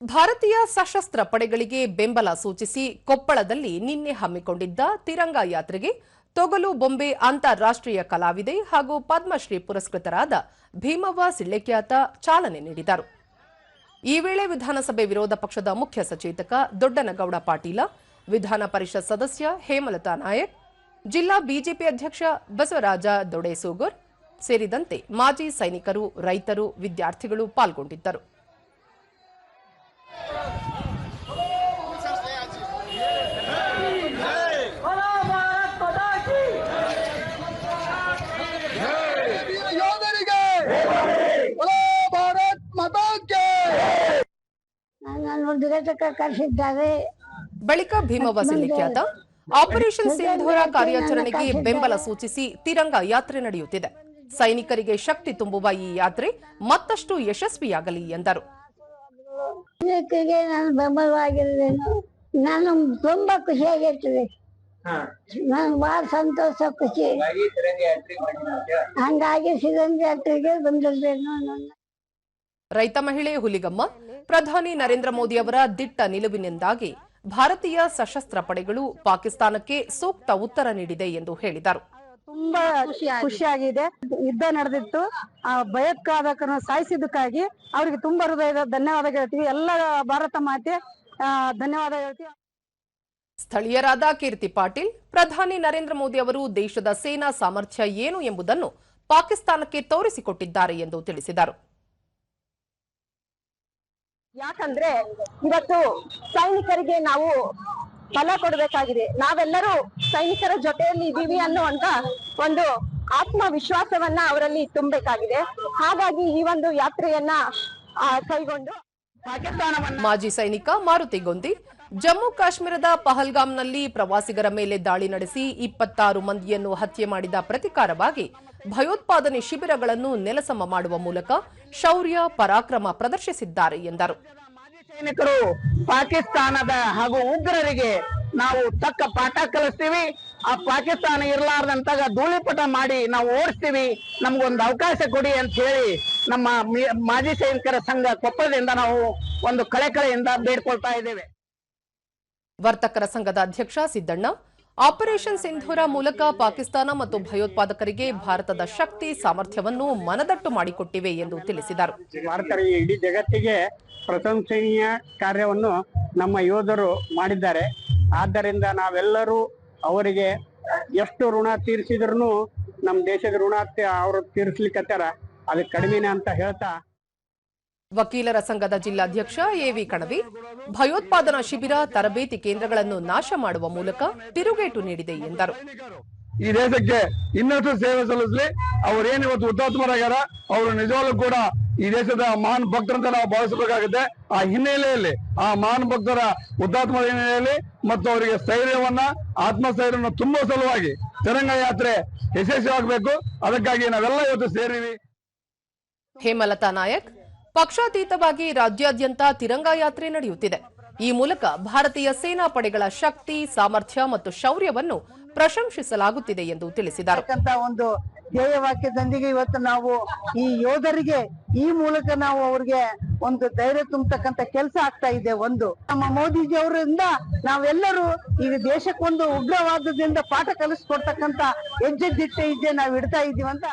ಭಾರತೀಯ ಸಶಸ್ತ್ರ ಪಡೆಗಳಿಗೆ ಬೆಂಬಲ ಸೂಚಿಸಿ ಕೊಪ್ಪಳದಲ್ಲಿ ನಿನ್ನೆ ಹಮ್ಮಿಕೊಂಡಿದ್ದ ತಿರಂಗ ಯಾತ್ರೆಗೆ ತೊಗಲು ಬೊಂಬೆ ಅಂತಾರಾಷ್ಟ್ರೀಯ ಕಲಾವಿದೆ ಹಾಗೂ ಪದ್ಮಶ್ರೀ ಪುರಸ್ಕೃತರಾದ ಭೀಮವ್ವ ಸಿಳ್ಳೆಕ್ಯಾತ ಚಾಲನೆ ನೀಡಿದರು. ಈ ವೇಳೆ ವಿಧಾನಸಭೆ ವಿರೋಧ ಪಕ್ಷದ ಮುಖ್ಯ ಸಚೇತಕ ದೊಡ್ಡನಗೌಡ ಪಾಟೀಲ, ವಿಧಾನ ಪರಿಷತ್ ಸದಸ್ಯ ಹೇಮಲತಾ ನಾಯಕ್, ಜಿಲ್ಲಾ ಬಿಜೆಪಿ ಅಧ್ಯಕ್ಷ ಬಸವರಾಜ ದೊಡೇಸೂಗೂರ್ ಸೇರಿದಂತೆ ಮಾಜಿ ಸೈನಿಕರು, ರೈತರು, ವಿದ್ಯಾರ್ಥಿಗಳು ಪಾಲ್ಗೊಂಡಿದ್ದರು ಯೋಧರಿಗೆ बोलो ಭಾರತ್ ಮಾತಾ ಕೇ ನಾನು ದುರತಕ ಕರೆಸಿದ್ದಾರೆ ಬಳಿಕ ಭೀಮವ್ವ ಸಿಳ್ಳಿಕ್ಯಾತ ಆಪರೇಷನ್ ಸಿಂಧೂರ ಕಾರ್ಯಾಚರಣೆಗೆ ಬೆಂಬಲ ಸೂಚಿಸಿ ತಿರಂಗ ಯಾತ್ರೆ ನಡೆಯುತ್ತಿದೆ. ಸೈನಿಕರಿಗೆ ಶಕ್ತಿ ತುಂಬುವ ಈ ಯಾತ್ರೆ ಮತ್ತಷ್ಟು ಯಶಸ್ವಿಯಾಗಲಿ ಎಂದರು. ನಾನು ತುಂಬಾ ಖುಷಿಯಾಗಿರ್ತದೆ. ನಾನು ಬಹಳ ಸಂತೋಷ ಖುಷಿ. ಹಂಗಾಗಿ ಸಿಗಂಜಿ ಯಾತ್ರೆಗೆ ಬಂದಿರ್ತೇನೆ ರೈತ ಮಹಿಳೆ ಹುಲಿಗಮ್ಮ ಪ್ರಧಾನಿ ನರೇಂದ್ರ ಮೋದಿ ಅವರ ದಿಟ್ಟ ನಿಲುವಿನಿಂದಾಗಿ ಭಾರತೀಯ ಸಶಸ್ತ್ರ ಪಡೆಗಳು ಪಾಕಿಸ್ತಾನಕ್ಕೆ ಸೂಕ್ತ ಉತ್ತರ ನೀಡಿದೆ ಎಂದು ಹೇಳಿದರು. ತುಂಬಾ ಖುಷಿಯಾಗಿದೆ ಯುದ್ಧ ನಡೆದಿತ್ತು. ಆ ಭಯೋತ್ಪಾದಕರನ್ನು ಸಾಯಿಸಿದ್ದಕ್ಕಾಗಿ ಅವರಿಗೆ ತುಂಬಾ ಹೃದಯದ ಧನ್ಯವಾದ ಹೇಳ್ತೀವಿ. ಎಲ್ಲ ಭಾರತ ಮಾತೆ ಧನ್ಯವಾದ ಹೇಳ್ತೀವಿ. ಸ್ಥಳೀಯರಾದ ಕೀರ್ತಿ ಪಾಟೀಲ್ ಪ್ರಧಾನಿ ನರೇಂದ್ರ ಮೋದಿ ಅವರು ದೇಶದ ಸೇನಾ ಸಾಮರ್ಥ್ಯ ಏನು ಎಂಬುದನ್ನು ಪಾಕಿಸ್ತಾನಕ್ಕೆ ತೋರಿಸಿಕೊಟ್ಟಿದ್ದಾರೆ ಎಂದು ತಿಳಿಸಿದರು. ಯಾಕಂದ್ರೆ ಇವತ್ತು ಸೈನಿಕರಿಗೆ ನಾವು ಫಲ ಕೊಡಬೇಕಾಗಿದೆ. ನಾವೆಲ್ಲರೂ ಸೈನಿಕರ ಜೊತೆಯಲ್ಲಿ ಇದ್ದೀವಿ ಅನ್ನುವಂತ ಒಂದು ಆತ್ಮವಿಶ್ವಾಸವನ್ನ ಅವರಲ್ಲಿ ತುಂಬಬೇಕಾಗಿದೆ. ಹಾಗಾಗಿ ಈ ಒಂದು ಯಾತ್ರೆಯನ್ನ ಕೈಗೊಂಡು ಮಾಜಿ ಸೈನಿಕ ಮಾರುತಿ ಗೊಂದಿ ಜಮ್ಮು ಕಾಶ್ಮೀರದ ಪಹಲ್ಗಾಮ್ನಲ್ಲಿ ಪ್ರವಾಸಿಗರ ಮೇಲೆ ದಾಳಿ ನಡೆಸಿ ಇಪ್ಪತ್ತಾರು ಮಂದಿಯನ್ನು ಹತ್ಯೆ ಮಾಡಿದ ಪ್ರತಿಕಾರವಾಗಿ ಭಯೋತ್ಪಾದನೆ ಶಿಬಿರಗಳನ್ನು ನೆಲಸಮ ಮಾಡುವ ಮೂಲಕ ಶೌರ್ಯ, ಪರಾಕ್ರಮ ಪ್ರದರ್ಶಿಸಿದ್ದಾರೆ ಎಂದರು. ಸೈನಿಕರು, ಪಾಕಿಸ್ತಾನದ ಹಾಗೂ ಉಗ್ರರಿಗೆ ನಾವು ತಕ್ಕ ಪಾಠ ಕಲಿಸ್ತೀವಿ. ಆ ಪಾಕಿಸ್ತಾನ ಇರಲಾರ್ದಂತಾಗ ಧೂಳಿಪಟ ಮಾಡಿ ನಾವು ಓಡಿಸ್ತೀವಿ. ನಮ್ಗೊಂದು ಅವಕಾಶ ಕೊಡಿ ಅಂತ ಹೇಳಿ ನಮ್ಮ ಮಾಜಿ ಸೈನಿಕರ ಸಂಘ ಕೊಪ್ಪಳದಿಂದ ನಾವು ಒಂದು ಕಳೆಕಳೆಯಿಂದ ಬೇಡ್ಕೊಳ್ತಾ ಇದ್ದೇವೆ. ವರ್ತಕರ ಸಂಘದ ಅಧ್ಯಕ್ಷ ಸಿದ್ದಣ್ಣ, ಆಪರೇಷನ್ ಸಿಂಧೂರ ಮೂಲಕ ಪಾಕಿಸ್ತಾನ ಮತ್ತು ಭಯೋತ್ಪಾದಕರಿಗೆ ಭಾರತದ ಶಕ್ತಿ, ಸಾಮರ್ಥ್ಯವನ್ನು ಮನದಟ್ಟು ಮಾಡಿಕೊಟ್ಟಿವೆ ಎಂದು ತಿಳಿಸಿದರು. ಭಾರತ ಇಡೀ ಜಗತ್ತಿಗೆ ಪ್ರಶಂಸನೀಯ ಕಾರ್ಯವನ್ನು ನಮ್ಮ ಯೋಧರು ಮಾಡಿದ್ದಾರೆ. ಆದ್ದರಿಂದ ನಾವೆಲ್ಲರೂ ಅವರಿಗೆ ಎಷ್ಟು ಋಣ ತೀರಿಸಿದ್ರು ನಮ್ಮ ದೇಶದ ಋಣ ಅವರು ತೀರಿಸ್ಲಿಕ್ಕತ್ತಾರ ಅದು ಕಡಿಮೆನೆ ಅಂತ ಹೇಳ್ತಾ ವಕೀಲರ ಸಂಘದ ಜಿಲ್ಲಾಧ್ಯಕ್ಷ ಎವಿ ಕಣವಿ ಭಯೋತ್ಪಾದನಾ ಶಿಬಿರ ತರಬೇತಿ ಕೇಂದ್ರಗಳನ್ನು ನಾಶ ಮಾಡುವ ಮೂಲಕ ತಿರುಗೇಟು ನೀಡಿದೆ ಎಂದರು. ಈ ದೇಶಕ್ಕೆ ಇನ್ನಷ್ಟು ಸೇವೆ ಸಲ್ಲಿಸಲಿ. ಅವರೇನು ಇವತ್ತು ಹುತಾತ್ಮರಾಗ್ಯಾರ ಅವರು ನಿಜವಾಗ್ಲೂ ಕೂಡ ಈ ದೇಶದ ಮಹಾನ್ ಭಕ್ತರಂತ ನಾವು ಭಾವಿಸಬೇಕಾಗುತ್ತೆ. ಆ ಹಿನ್ನೆಲೆಯಲ್ಲಿ ಆ ಮಹಾನ್ ಭಕ್ತರ ಹುತಾತ್ಮರ ಹಿನ್ನೆಲೆಯಲ್ಲಿ ಮತ್ತು ಅವರಿಗೆ ಸ್ಥೈರ್ಯವನ್ನ ಆತ್ಮಸ್ಥೈರ್ಯವನ್ನು ತುಂಬಾ ಸಲುವಾಗಿ ತಿರಂಗ ಯಾತ್ರೆ ಯಶಸ್ವಿಯಾಗಬೇಕು. ಅದಕ್ಕಾಗಿ ನಾವೆಲ್ಲ ಇವತ್ತು ಸೇರಿವಿ. ಹೇಮಲತಾ ನಾಯಕ್ ಪಕ್ಷಾತೀತವಾಗಿ ರಾಜ್ಯಾದ್ಯಂತ ತಿರಂಗಾ ಯಾತ್ರೆ ನಡೆಯುತ್ತಿದೆ. ಈ ಮೂಲಕ ಭಾರತೀಯ ಸೇನಾ ಪಡೆಗಳ ಶಕ್ತಿ, ಸಾಮರ್ಥ್ಯ ಮತ್ತು ಶೌರ್ಯವನ್ನು ಪ್ರಶಂಸಿಸಲಾಗುತ್ತಿದೆ ಎಂದು ತಿಳಿಸಿದರು. ಒಂದು ಧ್ಯೇಯ ವಾಕ್ಯದೊಂದಿಗೆ ಇವತ್ತು ನಾವು ಈ ಯೋಧರಿಗೆ, ಈ ಮೂಲಕ ನಾವು ಅವರಿಗೆ ಒಂದು ಧೈರ್ಯ ತುಂಬತಕ್ಕಂತ ಕೆಲಸ ಆಗ್ತಾ ಇದೆ ಒಂದು. ನಮ್ಮ ಮೋದಿಜಿ ಅವರಿಂದ ನಾವೆಲ್ಲರೂ ಈಗ ದೇಶಕ್ಕೊಂದು ಉಗ್ರವಾದದಿಂದ ಪಾಠ ಕಲಿಸ್ಕೊಡ್ತಕ್ಕಂತ ಹೆಜ್ಜೆ ದಿಟ್ಟೆ ಹೆಜ್ಜೆ ನಾವು ಇಡ್ತಾ ಇದೀವಿ ಅಂತ